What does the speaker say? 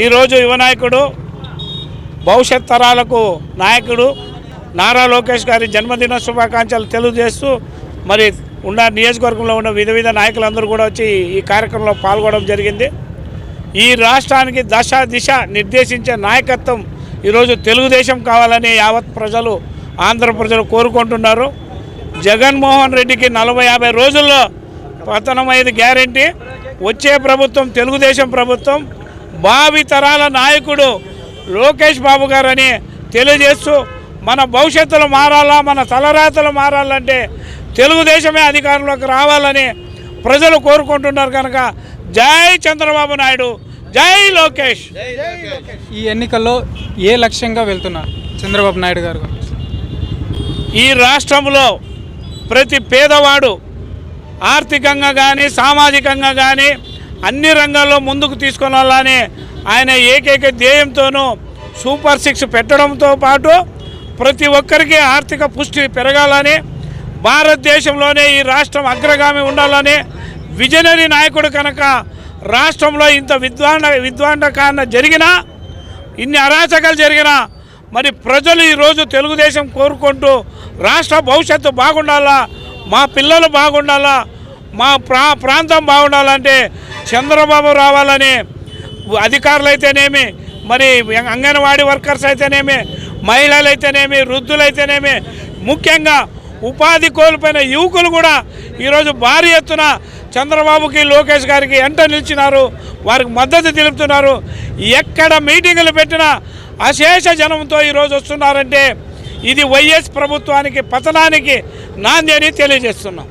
ఈరోజు యువ నాయకుడు భవిష్యత్ తరాలకు నాయకుడు నారా లోకేష్ గారి జన్మదిన శుభాకాంక్షలు తెలియజేస్తూ మరి ఉన్న నియోజకవర్గంలో ఉన్న వివిధ వివిధ నాయకులందరూ కూడా వచ్చి ఈ కార్యక్రమంలో పాల్గొనడం జరిగింది. ఈ రాష్ట్రానికి దశ దిశ నిర్దేశించే నాయకత్వం ఈరోజు తెలుగుదేశం కావాలని యావత్ ప్రజలు ఆంధ్ర ప్రజలు కోరుకుంటున్నారు. జగన్మోహన్ రెడ్డికి నలభై యాభై రోజుల్లో పతనమైంది గ్యారంటీ. వచ్చే ప్రభుత్వం తెలుగుదేశం ప్రభుత్వం. భావి తరాల నాయకుడు లోకేష్ బాబు గారని తెలియజేస్తూ మన భవిష్యత్తులో మారాలా మన తలరాతలు మారాలంటే తెలుగుదేశమే అధికారంలోకి రావాలని ప్రజలు కోరుకుంటున్నారు కనుక జై చంద్రబాబు నాయుడు జై లోకేష్. ఈ ఎన్నికల్లో ఏ లక్ష్యంగా వెళ్తున్నారు చంద్రబాబు నాయుడు గారు? ఈ రాష్ట్రంలో ప్రతి పేదవాడు ఆర్థికంగా కానీ సామాజికంగా కానీ అన్ని రంగాల్లో ముందుకు తీసుకొని వెళ్ళాలని ఆయన ఏకైక ధ్యేయంతోనూ సూపర్ సిక్స్ పెట్టడంతో పాటు ప్రతి ఒక్కరికి ఆర్థిక పుష్టి పెరగాలని భారతదేశంలోనే ఈ రాష్ట్రం అగ్రగామి ఉండాలని విజనరీ నాయకుడు కనుక రాష్ట్రంలో ఇంత విద్వాండ విద్వాండకాండ జరిగినా ఇన్ని అరాచకాలు జరిగినా మరి ప్రజలు ఈరోజు తెలుగుదేశం కోరుకుంటూ రాష్ట్ర భవిష్యత్తు బాగుండాలా మా పిల్లలు బాగుండాలా మా ప్రా ప్రాంతం బాగుండాలంటే చంద్రబాబు రావాలని అధికారులు అయితేనేమి మరి అంగన్వాడీ వర్కర్స్ అయితేనేమి మహిళలు అయితేనేమి వృద్ధులు అయితేనేమి ముఖ్యంగా ఉపాధి కోల్పోయిన యువకులు కూడా ఈరోజు భారీ ఎత్తున చంద్రబాబుకి లోకేష్ గారికి ఎంట నిలిచినారు వారికి మద్దతు తెలుపుతున్నారు. ఎక్కడ మీటింగులు పెట్టినా అశేష జనంతో ఈరోజు వస్తున్నారంటే ఇది వైఎస్ ప్రభుత్వానికి పతనానికి నాంది అని తెలియజేస్తున్నాం.